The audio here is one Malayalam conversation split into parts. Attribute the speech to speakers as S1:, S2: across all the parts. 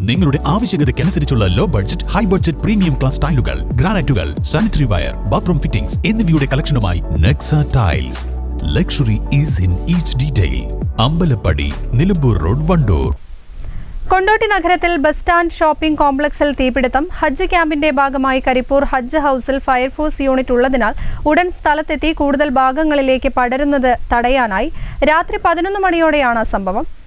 S1: നിങ്ങളുടെ ആവശ്യകതയ്ക്കനുസരിച്ചുള്ള low budget high budget premium class ടൈലുകൾ ഗ്രാനൈറ്റുകൾ സാനിറ്ററി വയർ ബാത്റൂം ഫിറ്റിംഗ്സ് എന്നിവയുടെ കളക്ഷനുമായി Nexa tiles luxury is in each detail Ambalappadi Nilambur road Wandoor.
S2: Kondotty നഗരത്തിൽ ബസ് സ്റ്റാൻഡ് ഷോപ്പിംഗ് കോംപ്ലക്സിൽ തീപിടുത്തം. ഹജ്ജ് ക്യാമ്പിന്റെ ഭാഗമായി കരിപ്പൂർ ഹജ്ജ് ഹൌസിൽ ഫയർഫോഴ്സ് യൂണിറ്റ് ഉള്ളതിനാൽ ഉടൻ സ്ഥലത്തെത്തി കൂടുതൽ ഭാഗങ്ങളിലേക്ക് പടരുന്നത് തടയാനായി. രാത്രി പതിനൊന്ന് മണിയോടെയാണ് സംഭവം.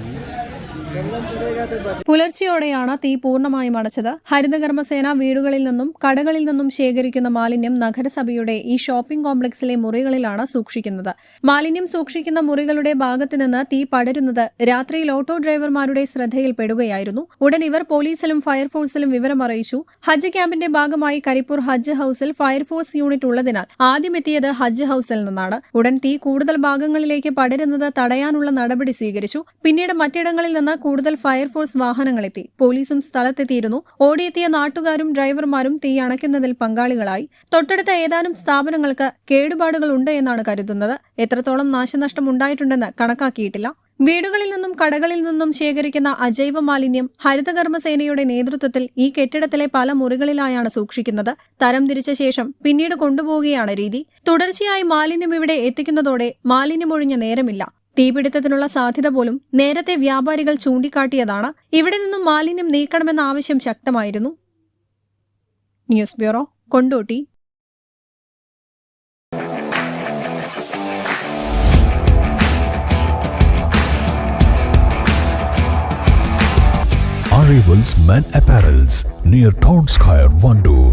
S2: 음. പുലർച്ചെയോടെയാണ് തീ പൂർണമായും അടച്ചത്. ഹരിതകർമ്മസേന വീടുകളിൽ നിന്നും കടകളിൽ നിന്നും ശേഖരിക്കുന്ന മാലിന്യം നഗരസഭയുടെ ഈ ഷോപ്പിംഗ് കോംപ്ലക്സിലെ മുറികളിലാണ് സൂക്ഷിക്കുന്നത്. മാലിന്യം സൂക്ഷിക്കുന്ന മുറികളുടെ ഭാഗത്ത് നിന്ന് തീ പടരുന്നത് രാത്രിയിൽ ഓട്ടോ ഡ്രൈവർമാരുടെ ശ്രദ്ധയിൽപ്പെടുകയായിരുന്നു. ഉടൻ ഇവർ പോലീസിലും ഫയർഫോഴ്സിലും വിവരമറിയിച്ചു ഹജ്ജ് ക്യാമ്പിന്റെ ഭാഗമായി കരിപ്പൂർ ഹജ്ജ് ഹൌസിൽ ഫയർഫോഴ്സ് യൂണിറ്റ് ഉള്ളതിനാൽ ആദ്യമെത്തിയത് ഹജ്ജ് ഹൌസിൽ നിന്നാണ്. ഉടൻ തീ കൂടുതൽ ഭാഗങ്ങളിലേക്ക് പടരുന്നത് തടയാനുള്ള നടപടി സ്വീകരിച്ചു. പിന്നീട് മറ്റിടങ്ങളിൽ നിന്ന് കൂടുതൽ ഫയർഫോഴ്സ് വാഹനങ്ങളെത്തി. പോലീസും സ്ഥലത്തെത്തിയിരുന്നു. ഓടിയെത്തിയ നാട്ടുകാരും ഡ്രൈവർമാരും തീ അണയ്ക്കുന്നതിൽ പങ്കാളികളായി. തൊട്ടടുത്ത ഏതാനും സ്ഥാപനങ്ങൾക്ക് കേടുപാടുകൾ ഉണ്ട് എന്നാണ് കരുതുന്നത്. എത്രത്തോളം നാശനഷ്ടം ഉണ്ടായിട്ടുണ്ടെന്ന് കണക്കാക്കിയിട്ടില്ല. വീടുകളിൽ നിന്നും കടകളിൽ നിന്നും ശേഖരിക്കുന്ന അജൈവ മാലിന്യം ഹരിതകർമ്മസേനയുടെ നേതൃത്വത്തിൽ ഈ കെട്ടിടത്തിലെ പല മുറികളിലായാണ് സൂക്ഷിക്കുന്നത്. തരംതിരിച്ച ശേഷം പിന്നീട് കൊണ്ടുപോവുകയാണ് രീതി. തുടർച്ചയായി മാലിന്യം ഇവിടെ എത്തിക്കുന്നതോടെ മാലിന്യമൊഴിഞ്ഞ നേരമില്ല. തീപിടുത്തത്തിനുള്ള സാധ്യത പോലും നേരത്തെ വ്യാപാരികൾ ചൂണ്ടിക്കാട്ടിയതാണ്. ഇവിടെ നിന്നും മാലിന്യം നീക്കണമെന്ന ആവശ്യം ശക്തമായിരുന്നു. News bureau Kondotty.
S1: Arrivals Men Apparels near Town Square, Vandoor.